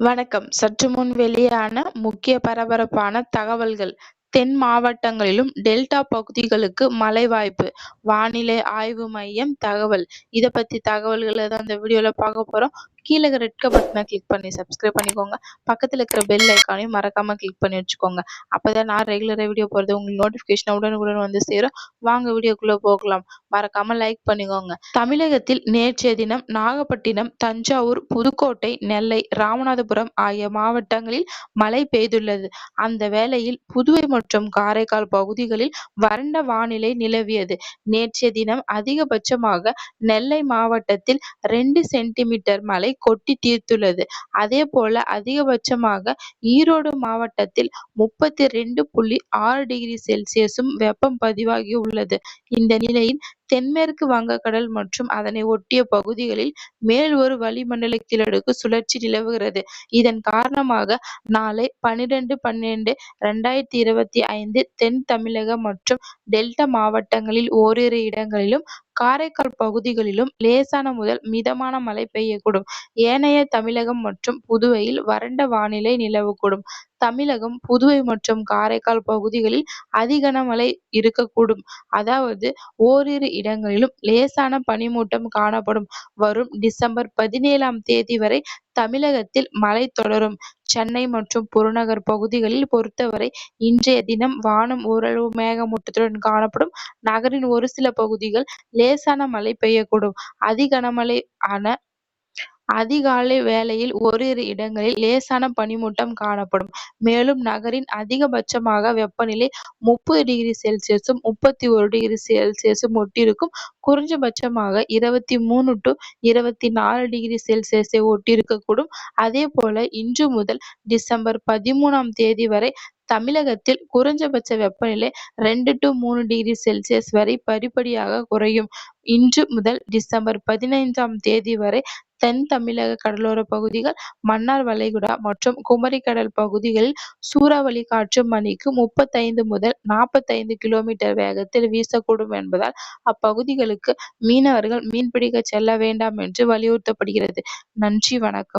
வணக்கம். சற்று முன் வெளியான முக்கிய பரபரப்பான தகவல்கள். தென் மாவட்டங்களிலும் டெல்டா பகுதிகளுக்கு மழை வாய்ப்பு. வானிலை ஆய்வு மையம் தகவல். இதை பத்தி தகவல்களை தான் இந்த வீடியோல பார்க்க போறோம். கீழே ரெட் பட்டனை கிளிக் பண்ணி சப்ஸ்கிரைப் பண்ணிக்கோங்க. பக்கத்தில் இருக்கிற பெல் ஐக்கானையும் மறக்காமல் கிளிக் பண்ணி வச்சுக்கோங்க. அப்பதான் நான் ரெகுலராக வீடியோ போகிறது உங்களுக்கு நோட்டிஃபிகேஷன் உடனுக்குடன் வந்து சேரும். வாங்க வீடியோக்குள்ளே போகலாம். மறக்காம லைக் பண்ணிக்கோங்க. தமிழகத்தில் நேற்றைய தினம் நாகப்பட்டினம் தஞ்சாவூர் புதுக்கோட்டை நெல்லை ராமநாதபுரம் ஆகிய மாவட்டங்களில் மழை பெய்துள்ளது. அந்த வேளையில் புதுவை மற்றும் காரைக்கால் பகுதிகளில் வறண்ட வானிலை நிலவியது. நேற்றைய தினம் அதிகபட்சமாக நெல்லை மாவட்டத்தில் ரெண்டு சென்டிமீட்டர் மழை கொட்டி தீர்த்துள்ளது. அதே போல அதிகபட்சமாக ஈரோடு மாவட்டத்தில் முப்பத்தி ரெண்டு புள்ளி ஆறு டிகிரி செல்சியஸும் வெப்பம் பதிவாகி உள்ளது. இந்த நிலையில் தென்மேற்கு வங்கக்கடல் மற்றும் அதனை ஒட்டிய பகுதிகளில் மேல் ஒரு வளிமண்டல கீழடுக்கு சுழற்சி நிலவுகிறது. இதன் காரணமாக நாளை பன்னிரண்டு பன்னிரண்டு இரண்டாயிரத்தி இருபத்தி ஐந்து தென் தமிழகம் மற்றும் டெல்டா மாவட்டங்களில் ஓரிரு இடங்களிலும் காரைக்கால் பகுதிகளிலும் லேசான முதல் மிதமான மழை பெய்யக்கூடும். ஏனைய தமிழகம் மற்றும் புதுவையில் வறண்ட வானிலை நிலவக்கூடும். தமிழகம் புதுவை மற்றும் காரைக்கால் பகுதிகளில் அதி கனமழை இருக்கக்கூடும். அதாவது ஓரிரு இடங்களிலும் லேசான பனிமூட்டம் காணப்படும். வரும் டிசம்பர் பதினேழாம் தேதி வரை தமிழகத்தில் மழை தொடரும். சென்னை மற்றும் புறநகர் பகுதிகளில் பொறுத்தவரை இன்றைய தினம் வானம் ஓரளவு மேகமூட்டத்துடன் காணப்படும். நகரின் ஒரு சில பகுதிகள் லேசான மழை பெய்யக்கூடும். அதி கனமழை ஆன அதிகாலை வேளையில் ஓரிரு இடங்களில் லேசான பனிமூட்டம் காணப்படும். மேலும் நகரின் அதிகபட்சமாக வெப்பநிலை முப்பது டிகிரி செல்சியஸும் முப்பத்தி ஒரு டிகிரி செல்சியஸும் ஒட்டியிருக்கும். குறைந்தபட்சமாக இருபத்தி மூணு டு இருபத்தி நாலு டிகிரி செல்சியஸை ஒட்டியிருக்கக்கூடும். அதேபோல இன்று முதல் டிசம்பர் பதிமூணாம் தேதி வரை தமிழகத்தில் குறைந்தபட்ச வெப்பநிலை ரெண்டு டு மூணு டிகிரி செல்சியஸ் வரை படிப்படியாக குறையும். இன்று முதல் டிசம்பர் பதினைந்தாம் தேதி வரை தென் தமிழக கடலோர பகுதிகள், மன்னார் வளைகுடா மற்றும் குமரிக்கடல் பகுதிகளில் சூறாவளி காற்று மணிக்கு முப்பத்தைந்து முதல் நாற்பத்தைந்து கிலோமீட்டர் வேகத்தில் வீசக்கூடும் என்பதால் அப்பகுதிகளுக்கு மீனவர்கள் மீன்பிடிக்க செல்ல வேண்டாம் என்று வலியுறுத்தப்படுகிறது. நன்றி வணக்கம்.